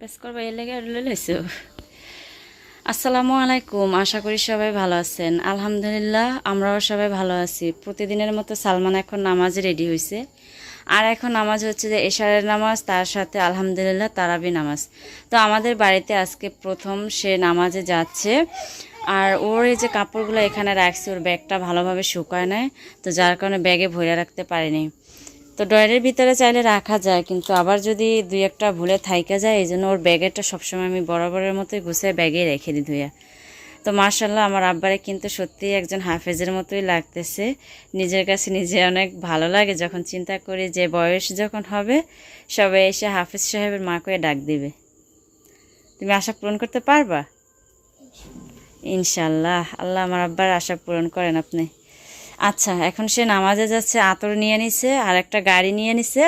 বেশ করব এই লেগে লইছো আসসালামু আলাইকুম, আশা করি সবাই ভালো আছেন। আলহামদুলিল্লাহ, আমরাও সবাই ভালো আছি। প্রতিদিনের মতো সালমান এখন নামাজে রেডি হয়েছে আর এখন নামাজ হচ্ছে যে এশারের নামাজ, তার সাথে আলহামদুলিল্লাহ তারাবি নামাজ। তো আমাদের বাড়িতে আজকে প্রথম সে নামাজে যাচ্ছে। আর ওর এই যে কাপড়গুলো এখানে রাখছে, ওর ব্যাগটা ভালোভাবে শুকায় নেয় তো যার কারণে ব্যাগে ভরে রাখতে পারিনি। তো ড্রয়ারের ভিতরে চাইলে রাখা যায়, কিন্তু আবার যদি দুই একটা ভুলে থাইকা যায়, এই জন্য ওর ব্যাগেরটা সবসময় আমি বরাবরের মতোই গুছিয়ে ব্যাগে রেখে দিই ধুইয়া। তো মার্শাল্লাহ আমার আব্বারে কিন্তু সত্যিই একজন হাফেজের মতোই লাগতেছে। নিজের কাছে নিজে অনেক ভালো লাগে যখন চিন্তা করি যে বয়স যখন হবে, সবাই এসে হাফেজ সাহেবের মাকে ডাক দিবে। তুমি আশা পূরণ করতে পারবা? ইনশাল্লাহ আল্লাহ আমার আব্বার আশা পূরণ করেন আপনি। আচ্ছা এখন সে নামাজে যাচ্ছে, আতর নিয়ে নিছে, আর একটা গাড়ি নিয়ে নিছে,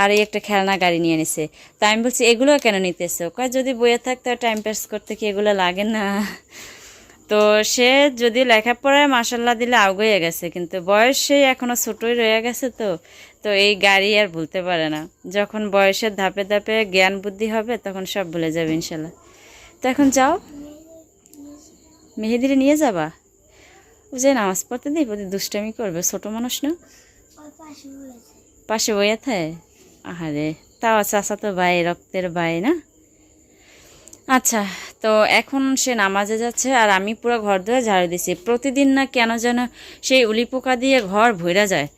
আর এই একটা খেলনা গাড়ি নিয়ে নিছে। তা আমি বলছি, এগুলো কেন নিতেছে? কয়, যদি বইয়ে থাকতে টাইম পাস করতে কি এগুলো লাগে না? তো সে যদি লেখাপড়ায় মাসাল্লাহ দিলে আগুয়ে গেছে, কিন্তু বয়স সে এখনও ছোটোই রয়ে গেছে তো তো এই গাড়ি আর ভুলতে পারে না। যখন বয়সের ধাপে ধাপে জ্ঞান বুদ্ধি হবে, তখন সব ভুলে যাবে ইনশাল্লাহ তো এখন যাও। মেহেদিরে নিয়ে যাবা? যে নামাজ পড়তে দিই প্রতি দুষ্টামি করবে, ছোট মানুষ না? পাশে বইয়ে থাকে আহারে, তাও চাষা তো ভাই, রক্তের ভাই না? আচ্ছা তো এখন সে নামাজে যাচ্ছে আর আমি পুরো ঘর ধরে ঝাড়ু দিছি। প্রতিদিন না কেন যেন সেই উলি পোকা দিয়ে ঘর ভইরা যায়?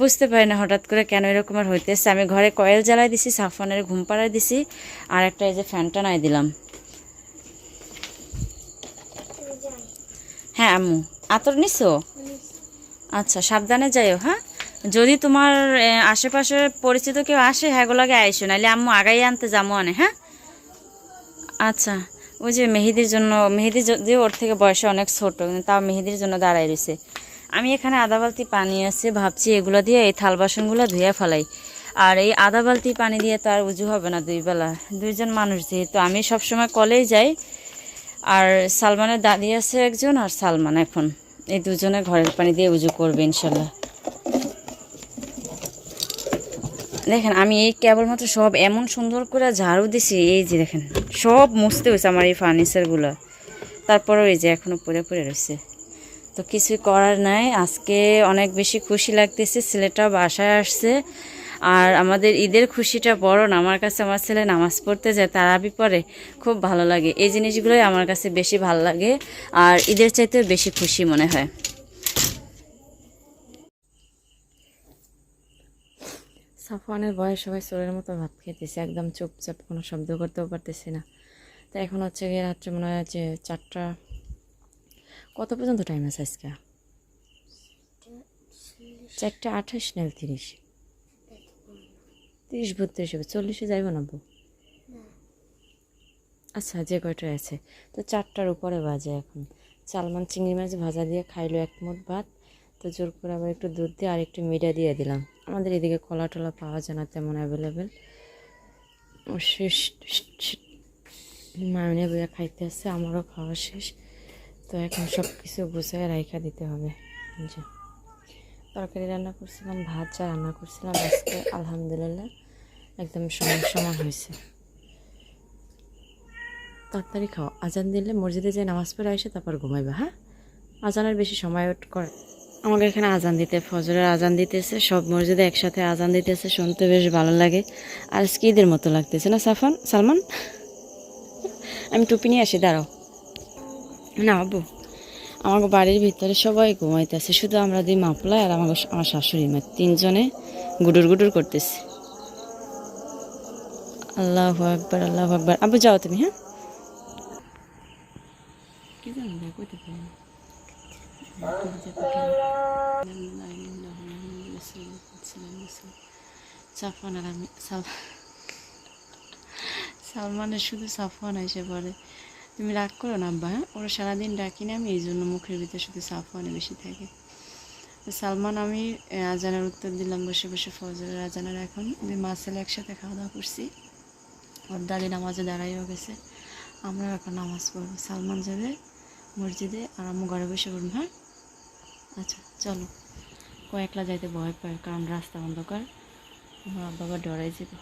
বুঝতে পারি না হঠাৎ করে কেন এরকমের হইতেছে। আমি ঘরে কয়েল জ্বালাই দিছি, সাফনের ঘুম পাড়ায় দিছি আর একটা এই যে ফ্যানটা নাই দিলাম। হ্যাঁ আম্মু। আতর নিছো? আচ্ছা সাবধানে যাইও হ্যাঁ? যদি তোমার আশেপাশে পরিচিত কেউ আসে হ্যাগুলোকে আইসো নাহলে আম্মু আগাই আনতে যাব আনে হ্যাঁ? আচ্ছা ওই যে মেহেদির জন্য, মেহেদি যদিও ওর থেকে বয়সে অনেক ছোট তাও মেহেদির জন্য দাঁড়াই রয়েছে আমি এখানে আধা বালতি পানি আছে, ভাবছি এগুলো দিয়ে এই থাল বাসনগুলো ধুয়ে ফেলাই। আর এই আধা বালতি পানি দিয়ে তো আর উজু হবে না দুই বেলা। দুইজন মানুষ যেহেতু, আমি সবসময় কলেই যাই। আর সালমানের দাদি আছে একজন, আর সালমান এখন। এই দুজনে ঘরের পানি দিয়ে উজু করবে, ইনশাল্লাহ। দেখেন, আমি এই কেবলমাত্র সব এমন সুন্দর করে ঝাড়ু দিছি, এই যে দেখেন, সব মুছতে হয়েছে আমার এই ফার্নিচারগুলো। তারপরেও এই যে এখনও পরে পরে রয়েছে। তো কিছুই করার নাই, আজকে অনেক বেশি খুশি লাগতেছে ছেলেটা বাসায় আসছে। আর আমাদের ঈদের খুশিটা বড় না আমার কাছে আমার ছেলে নামাজ পড়তে যায় তারাবি পরে খুব ভালো লাগে। এই জিনিসগুলোই আমার কাছে বেশি ভালো লাগে আর ঈদের চাইতেও বেশি খুশি মনে হয়। সাফওয়ানের বয়স সবাই চোরের মতো ভাত খেতেছে একদম চুপচাপ কোনো শব্দ করতেও পারতেছি না। তো এখন হচ্ছে গিয়ে রাত্রে মনে হয় যে চারটা কত পর্যন্ত টাইম আছে আজকে? চারটা আঠাশ না তিরিশ? তিরিশ বত্রিশ হবে চল্লিশে যাইব না বউ? আচ্ছা যে কয়টা আছে? তো চারটার উপরে বাজে এখন। চালমান চিংড়ি মাছ ভাজা দিয়ে খাইলো এক মুঠ ভাত। তো জোর করে আবার একটু দুধ দিয়ে আর একটু মিডা দিয়ে দিলাম। আমাদের এদিকে কলা টলা পাওয়া যায় না তেমন অ্যাভেলেবেল মায়নে বইয়া খাইতে আসছে আমারও খাওয়া শেষ। তো এখন সব কিছু গুছায় রাইখা দিতে হবে। তরকারি রান্না করছিলাম ভাত যা রান্না করছিলাম আজকে আলহামদুলিল্লাহ। একদম সমান সমান হয়েছে। তাড়াতাড়ি খাও। আজান দিলে মসজিদে যে নামাজ পড়ে আসে তারপর ঘুমাইবা হ্যাঁ? আজানের বেশি সময় করে। আমাকে এখানে আজান দিতে, ফজরের আজান দিতেছে, সব মসজিদে একসাথে আজান দিতেছে, শুনতে বেশ ভালো লাগে। আর আজকে ঈদের মতো লাগতেছে না, সাফান? সালমান? আমি টুপি নিয়ে আসি, দাঁড়াও। না, আব্বু, আমাকে বাড়ির ভিতরে সবাই ঘুমাইতেছে, শুধু আমরা দুই মাপলা আর আমাকে আমার শাশুড়ি মা, তিনজনে গুডুর গুডুর করতেছে। আল্লাহ আকবার আল্লাহ আকবার। আব্বু, যাও তুমি হ্যাঁ? সাফওয়ান আর আমি সালমানের শুধু সাফওয়ান এসে পড়ে। তুমি রাগ করো না, আব্বা হ্যাঁ? ওরা সারাদিন ডাকি না আমি, এই জন্য মুখের ভিতরে শুধু সাফওয়ানে বেশি থাকে। সালমান, আমি আজানের উত্তর দিলাম, বসে বসে ফজরের আজানের এখন। দুই মা ছেলে একসাথে খাওয়া দাওয়া করছি। ওর নামাজে দাঁড়াইও গেছে। আমরা এখন নামাজ পড়ব। সালমান যাবে মসজিদে আর আমি ঘরে বসে পড়ব হ্যাঁ? আচ্ছা চলো। ও একলা যাইতে ভয় পায়, কারণ রাস্তা অন্ধকার। আমার আবার ডরাই যাবে।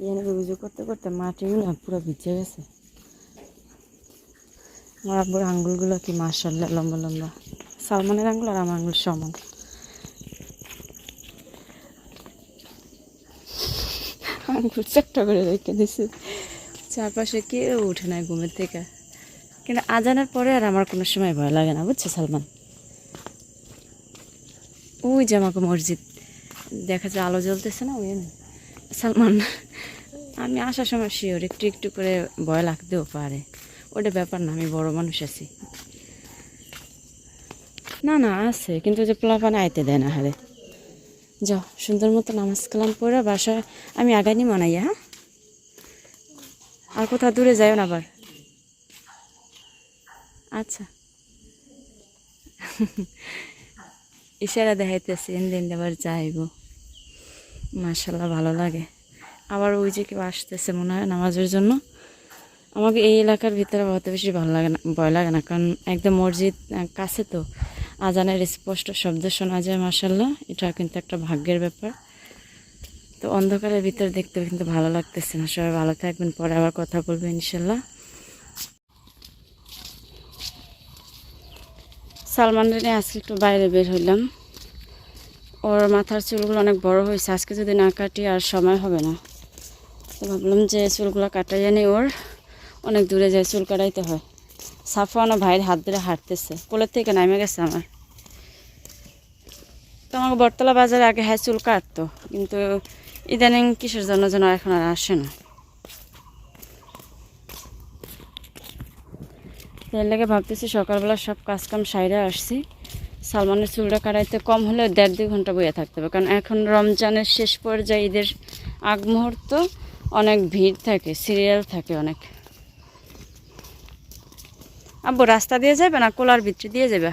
এখানে উজু করতে করতে মাটিগুলো পুরো ভিজে গেছে। আমার আব্বুর আঙ্গুলগুলো কি মার্শাল্লাহ লম্বা লম্বা। সালমানের আঙ্গুল আর আমার আঙ্গুল সমান। আঙ্গুল চারটা করে রেখে দিছে চারপাশে কেউ উঠে না ঘুমের থেকে। কিন্তু আজানের পরে আর আমার কোনো সময় ভয় লাগে না, বুঝছ সালমান? ওই যে আমাকে মসজিদ, দেখা যায় আলো জ্বলতেছে না, ওই। সালমান, আমি আসার সময় শিওর, একটু একটু করে ভয় লাগতেও পারে। ওটা ব্যাপার না, আমি বড় মানুষ আছি। না না, আছে, কিন্তু যে পোলাপানে আইতে দেয় না হারে যাও, সুন্দর মতো নামাজ কালাম পড়ে, বাসায় আমি আগানি মানাই হ্যাঁ? আর কোথাও দূরে যাইও না আবার। আচ্ছা। ইশারা দেখাইতেছি দিন আবার যাইব। মাশাল্লাহ ভালো লাগে। আবার ওই যে কেউ আসতেছে, মনে হয় নামাজের জন্য। আমাকে এই এলাকার ভিতরে অত বেশি ভালো লাগে না, ভয় লাগে না, কারণ একদম মসজিদ কাছে তো। আজানের স্পষ্ট শব্দ শোনা যায় মাসাল্লাহ এটা কিন্তু একটা ভাগ্যের ব্যাপার। তো অন্ধকারের ভিতরে দেখতে কিন্তু ভালো লাগতেছে না। সবাই ভালো থাকবেন, পরে আবার কথা বলব ইনশাল্লাহ সালমান রে আজকে একটু বাইরে বের হইলাম। ওর মাথার চুলগুলো অনেক বড় হয়েছে। আজকে যদি না কাটি, আর সময় হবে না। তো ভাবলাম যে চুলগুলো কাটাই জানি ওর। অনেক দূরে যায়, চুল কাটাইতে হয়। সাফওয়ানো ভাইয়ের হাত ধরে হাঁটতেছে। কোলের থেকে নামে গেছে আমার। তো আমাকে বটতলা বাজারে আগে হ্যাঁ চুল কাটতো, কিন্তু ইদানিং কিসের জন্য যেন এখন আর আসে না। এর লেগে ভাবতেছি সকালবেলা সব কাজকাম সাইডে আসছি। সালমানের চুলটা কাটাইতে কম হলেও দেড় দুই ঘণ্টা বইয়ে থাকতে হবে, কারণ এখন রমজানের শেষ পর্যায়ে ঈদের আগ মুহূর্ত অনেক ভিড় থাকে, সিরিয়াল থাকে অনেক। আব্বু, রাস্তা দিয়ে যাবে না কোলার ভিতরে দিয়ে যাবে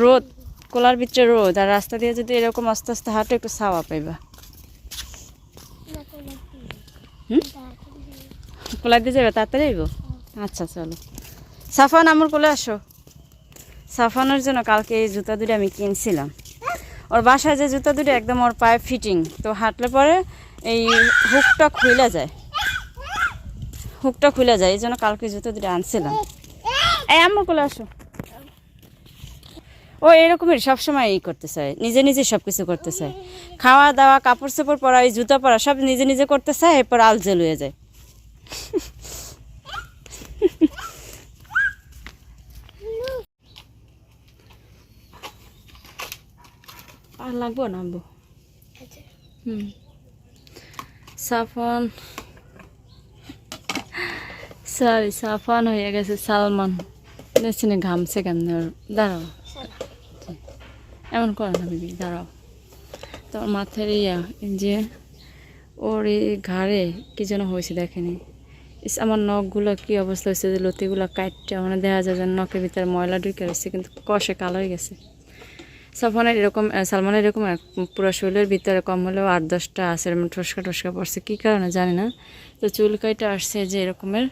রোদ, কোলার ভিতরে রোদ, আর রাস্তা দিয়ে যদি এরকম আস্তে আস্তে হাঁটে, একটু ছাওয়া পাইবা। হুম? কোলার দিয়ে যাবে তাড়াতাড়ি যাইব? আচ্ছা চলো। সাফান, আমার কোলে আসো। সাফানোর জন্য কালকে এই জুতা দুটো আমি কিনছিলাম। ওর বাসায় যে জুতা দুটো একদম ওর পায়ে ফিটিং তো হাঁটলে পরে এই হুকটা খুলে যায়। হুকটা খুলে যায়, এই জন্য কালকে জুতো দুটো আনছিলাম। এই আমার কোলে আসো। ও এরকমই সবসময় এই করতে চায় নিজে নিজে সব কিছু করতে চায় খাওয়া দাওয়া কাপড় চোপড় পরা এই জুতা পরা সব নিজে নিজে করতে চায় এরপর আলজে লুয়ে যায়। আর লাগবো না আব্বু হুম। সাফান। সরি সাফান হয়ে গেছে সালমান। দেখছি না ঘামছে কেন দাঁড়াও। এমন করো না, বিবি, দাঁড়াও। তোমার মাথার ইয়া যে ওর এই ঘাড়ে কি যেন হয়েছে দেখেনি। ইস, আমার নখগুলো কি অবস্থা হয়েছে যে লতিগুলো কাটটা মানে দেখা যায় যে নখের ভিতরে ময়লা ঢুকে রয়েছে, কিন্তু কষে কালো হয়ে গেছে। সাফানের এরকম সালমানের এরকম পুরো শরীরের ভিতরে কম হলেও আট দশটা আছে, এরকম ঠসকা টসকা পড়ছে, কী কারণে জানি না। তো চুল কাইটা আসছে যে এরকমের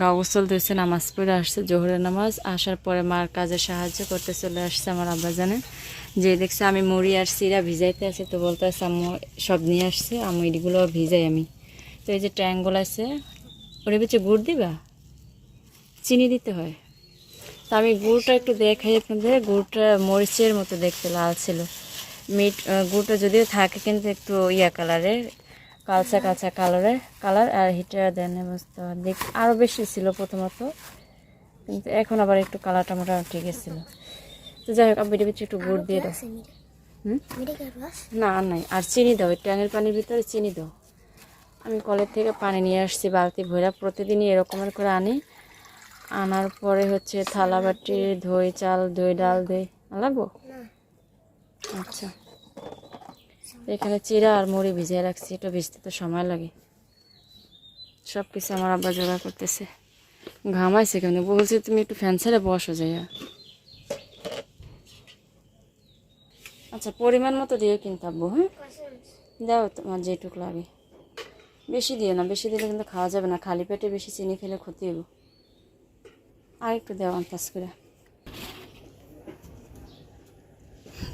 গা গোসল নামাজ পড়ে আসছে, জোহরের নামাজ। আসার পরে মার কাজে সাহায্য করতে চলে আসছে আমার আব্বা জানে যে দেখছে আমি মুড়ি আর সিরা ভিজাইতে আছে, তো বলতে আছে, আম্মু, সব নিয়ে আসছে আমি এগুলো ভিজাই আমি। তো এই যে ট্যাঙ্গুলো আছে, ওর ভিতরে গুড় দিবা? চিনি দিতে হয়। তা আমি গুড়টা একটু দেখাই আপনাদের, গুড়টা মরিচের মতো দেখতে, লাল ছিল। মিট গুড়টা যদিও থাকে, কিন্তু একটু ইয়া কালারের কালচা কালচা কালারের কালার আর হিটার দেন অবস্থা দেখ আরও বেশি ছিল প্রথমত কিন্তু এখন আবার একটু কালারটা মোটামুটি গেছিল তো যাই হোক আমি ভিতরে একটু গুড় দিয়ে দাও। হুম? না নাই আর চিনি দাও ট্যাঙের পানির ভিতরে চিনি দাও। আমি কলের থেকে পানি নিয়ে আসছি বালতি ভরা প্রতিদিনই এরকমের করে আনি। আনার পরে হচ্ছে থালা বাটি দই চাল দই ডাল দই। লাগবো আচ্ছা। এখানে চিরা আর মুড়ি ভিজিয়ে রাখছি, একটু ভিজতে তো সময় লাগে। সব কিছু আমার আব্বা জোগাড় করতেছে। ঘামাইছে কেন? বলছি, তুমি একটু ফ্যান ছেড়ে বসো যাইয়া। আচ্ছা পরিমাণ মতো দিও কিন্তু আব্বু হ্যাঁ? দাও তোমার যেটুক লাগে। বেশি দিও না, বেশি দিলে কিন্তু খাওয়া যাবে না। খালি পেটে বেশি চিনি খেলে ক্ষতি হবে আর একটু দেওয়া আন্দাজ করে।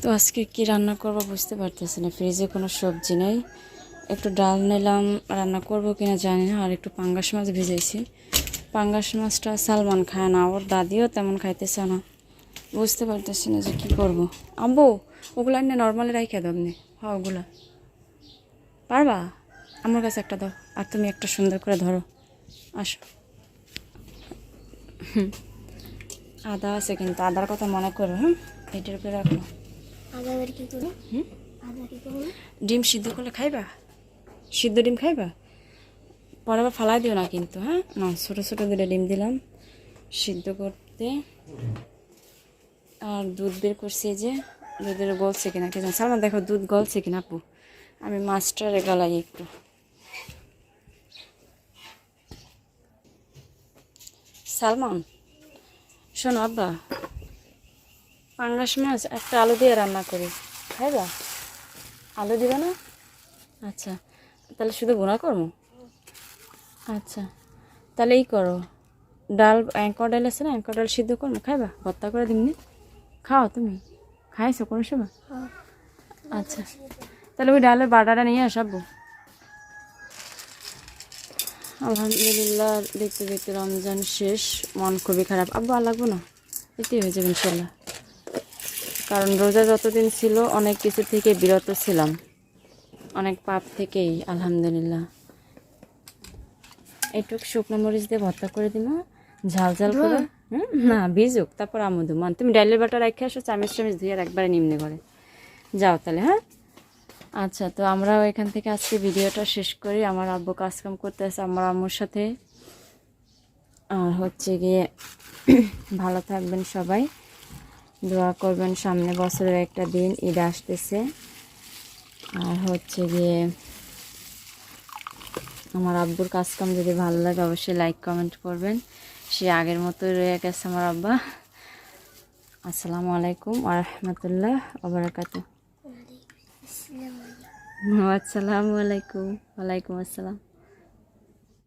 তো আজকে কি রান্না করব বুঝতে পারতেছি না। ফ্রিজে কোনো সবজি নেই। একটু ডাল নিলাম, রান্না করব কিনা জানি না, আর একটু পাঙ্গাস মাছ ভেজেছি পাঙ্গাস মাছটা সালমান খায় না, ওর দাদিও তেমন খাইতেছে না। বুঝতে পারতেছি না যে কী করব। আব্বু ওগুলো এনে নর্মালি রাইখে দাও আপনি হ্যাঁ ওগুলা। পারবা? আমার কাছে একটা দাও, আর তুমি একটা সুন্দর করে ধরো। আসো। আদা আছে কিন্তু, আদার কথা মনে করো হ্যাঁ এটার উপরে রাখো। ডিম সিদ্ধ করলে খাইবা? সিদ্ধ ডিম খাইবা? পরে আবার ফালাই দিও না কিন্তু হ্যাঁ? না ছোটো ছোটো দুটো ডিম দিলাম। সিদ্ধ করতে আর দুধ বের করছি যে দুধের গলছে কিনা কে জানে। সালমান দেখো দুধ গলছে কিনা আপু? আমি মাছটারে গালাই একটু। সালমান শোনো আব্বা পাঙ্গাস মাছ, একটা আলু দিয়ে রান্না করি। খাইবা আলু দিবে না? আচ্ছা তাহলে শুধু বোনা করব? আচ্ছা তাহলে এই করো। ডাল, অ্যাঙ্কর ডাল আছে না? অ্যাঙ্কর ডাল সিদ্ধ করব। খাইবা? ভর্তা করে দিমনি খাও তুমি? খাইছো কোনো সময়? আচ্ছা তাহলে ওই ডালের বাটাটা নিয়ে আসাবো আলহামদুলিল্লাহ, দেখতে দেখতে রমজান শেষ। মন খুবই খারাপ। আব্বু আর লাগবো না? এটাই হয়ে যাবে ইনশাল্লাহ। কারণ রোজা যতদিন ছিল অনেক কিছু থেকে বিরত ছিলাম। অনেক পাপ থেকেই আলহামদুলিল্লাহ। এইটুক শুকনো মরিচ দিয়ে ভর্তা করে দিমা। ঝাল ঝাল করে। হুম, না ভিজুক। তারপর আমুদু মান তুমি ডালের বাটা রেখে আসো চামিচ চামিচ ধুয়ে আর একবারে নিম্নে করে যাও তাহলে হ্যাঁ? আচ্ছা তো আমরাও এখান থেকে আজকে ভিডিওটা শেষ করি। আমার আব্বু কাজকাম করতে আছে আমার আম্মুর সাথে। আর হচ্ছে গিয়ে ভালো থাকবেন সবাই। দোয়া করবেন সামনে বছরের একটা দিন ঈদ আসতেছে। আর হচ্ছে গিয়ে আমার আব্বুর কাজকাম যদি ভালো লাগে অবশ্যই লাইক কমেন্ট করবেন। সে আগের মতোই রয়ে গেছে আমার আব্বা। আসসালামু আলাইকুম আরহামতুল্লাহ আবরাকাত আসসালামু। আলাইকুম। ওয়ালাইকুম আসসালাম।